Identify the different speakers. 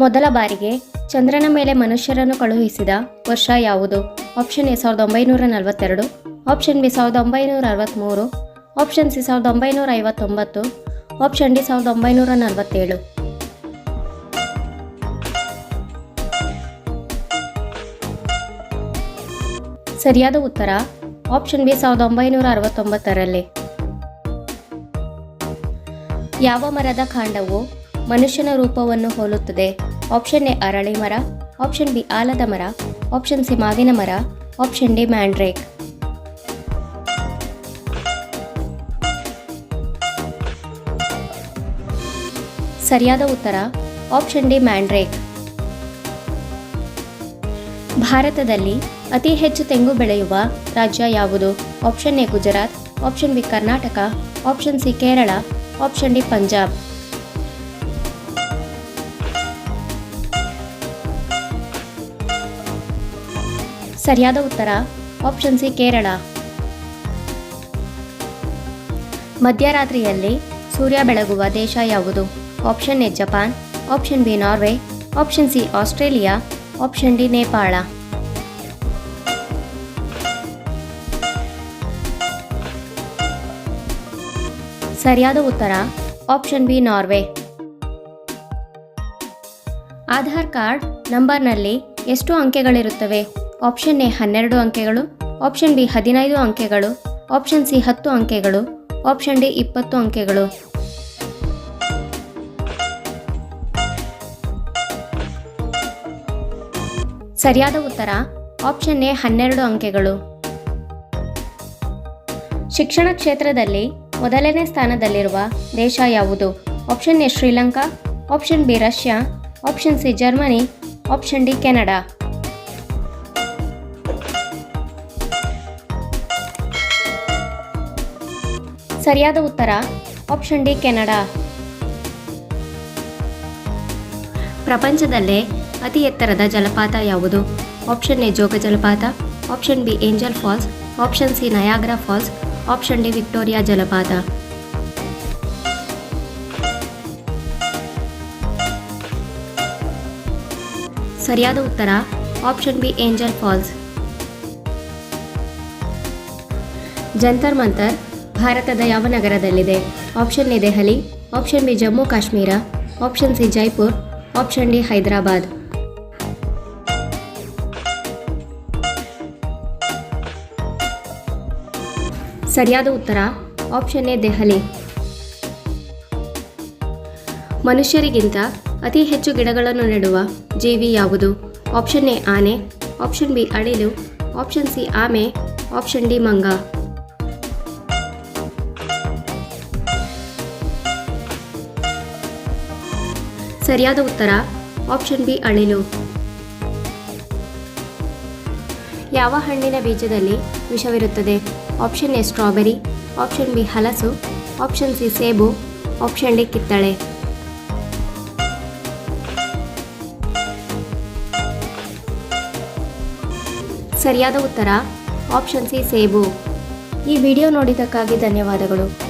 Speaker 1: ಮೊದಲ ಬಾರಿಗೆ ಚಂದ್ರನ ಮೇಲೆ ಮನುಷ್ಯರನ್ನು ಕಳುಹಿಸಿದ ವರ್ಷ ಯಾವುದು? ಆಪ್ಷನ್ ಎ ಸಾವಿರದ ಒಂಬೈನೂರ ನಲವತ್ತೆರಡು ಆಪ್ಷನ್ ಬಿ ಸಾವಿರದ ಒಂಬೈನೂರ ಅರವತ್ತ್ಮೂರು ಆಪ್ಷನ್ ಸಿ ಸಾವಿರದ ಒಂಬೈನೂರ ಐವತ್ತೊಂಬತ್ತು ಆಪ್ಷನ್ ಡಿ ಸಾವಿರದ ಒಂಬೈನೂರ ನಲವತ್ತೇಳು. ಸರಿಯಾದ ಉತ್ತರ ಆಪ್ಷನ್ ಬಿ ಸಾವಿರದ ಒಂಬೈನೂರ ಅರವತ್ತೊಂಬತ್ತರಲ್ಲಿ. ಯಾವ ಮರದ ಕಾಂಡವು ಮನುಷ್ಯನ ರೂಪವನ್ನು ಹೋಲುತ್ತದೆ? ಆಪ್ಷನ್ ಎ ಅರಳಿ ಮರ ಆಪ್ಷನ್ ಬಿ ಆಲದ ಮರ ಆಪ್ಷನ್ ಸಿ ಮಾವಿನ ಮರ ಆಪ್ಷನ್ ಡಿ ಮ್ಯಾಂಡ್ರೇಕ್ ಸರಿಯಾದ ಉತ್ತರ ಆಪ್ಷನ್ ಡಿ ಮ್ಯಾಂಡ್ರೇಕ್ ಭಾರತದಲ್ಲಿ ಅತಿ ಹೆಚ್ಚು ತೆಂಗು ಬೆಳೆಯುವ ರಾಜ್ಯ ಯಾವುದು option A Gujarat option B Karnataka option C Kerala option D Punjab ಸರಿಯಾದ ಉತ್ತರ ಆಪ್ಷನ್ ಸಿ ಕೇರಳ. ಮಧ್ಯರಾತ್ರಿಯಲ್ಲಿ ಸೂರ್ಯ ಬೆಳಗುವ ದೇಶ ಯಾವುದು? Option A Japan option B Norway option C Australia option D Nepal. ಸರಿಯಾದ ಉತ್ತರ option B Norway. Aadhaar card ನಂಬರ್ನಲ್ಲಿ ಎಷ್ಟು ಅಂಕೆಗಳಿರುತ್ತವೆ? ಆಪ್ಷನ್ ಎ ಹನ್ನೆರಡು ಅಂಕೆಗಳು ಆಪ್ಷನ್ ಬಿ ಹದಿನೈದು ಅಂಕೆಗಳು ಆಪ್ಷನ್ ಸಿ ಹತ್ತು ಅಂಕೆಗಳು ಆಪ್ಷನ್ ಡಿ ಇಪ್ಪತ್ತು ಅಂಕೆಗಳು. ಸರಿಯಾದ ಉತ್ತರ ಆಪ್ಷನ್ ಎ ಹನ್ನೆರಡು ಅಂಕೆಗಳು. ಶಿಕ್ಷಣ ಕ್ಷೇತ್ರದಲ್ಲಿ ಮೊದಲನೇ ಸ್ಥಾನದಲ್ಲಿರುವ ದೇಶ ಯಾವುದು? Option A Sri Lanka option B Russia option C Germany option D Canada. ಸರಿಯಾದ ಉತ್ತರ ಆಪ್ಷನ್ ಡಿ, ಕೆನಡಾ. ಪ್ರಪಂಚದಲ್ಲೇ ಅತಿ ಎತ್ತರದ ಜಲಪಾತ ಯಾವುದು? ಆಪ್ಷನ್ ಎ, ಜೋಗ ಜಲಪಾತ option B, Angel Falls option C, Niagara Falls option D, Victoria ಜಲಪಾತ. ಸರಿಯಾದ ಉತ್ತರ option B, Angel Falls. Jantar Mantar ಭಾರತದ ಯಾವ ನಗರದಲ್ಲಿದೆ? Option A Delhi, option B Jammu Kashmir, option C Jaipur, option D Hyderabad. ಸರಿಯಾದ ಉತ್ತರ, option A Delhi. ಮನುಷ್ಯರಿಗಿಂತ ಅತಿ ಹೆಚ್ಚು ಗಿಡಗಳನ್ನು ನೆಡುವ ಜೀವಿ ಯಾವುದು? ಆಪ್ಷನ್ ಎ ಆನೆ, ಆಪ್ಷನ್ ಬಿ ಅಡಿಲು ಆಪ್ಷನ್ ಸಿ ಆಮೆ, ಆಪ್ಷನ್ ಡಿ ಮಂಗ. ಸರಿಯಾದ ಉತ್ತರ ಆಪ್ಷನ್ ಬಿ ಅಳಿಲು. ಯಾವ ಹಣ್ಣಿನ ಬೀಜದಲ್ಲಿ ವಿಷವಿರುತ್ತದೆ? Option A strawberry option B ಹಲಸು ಆಪ್ಷನ್ ಸಿ ಸೇಬು ಆಪ್ಷನ್ ಡಿ ಕಿತ್ತಳೆ. ಸರಿಯಾದ ಉತ್ತರ ಆಪ್ಷನ್ ಸಿ ಸೇಬು. ಈ ವಿಡಿಯೋ ನೋಡಿದ್ದಕ್ಕಾಗಿ ಧನ್ಯವಾದಗಳು.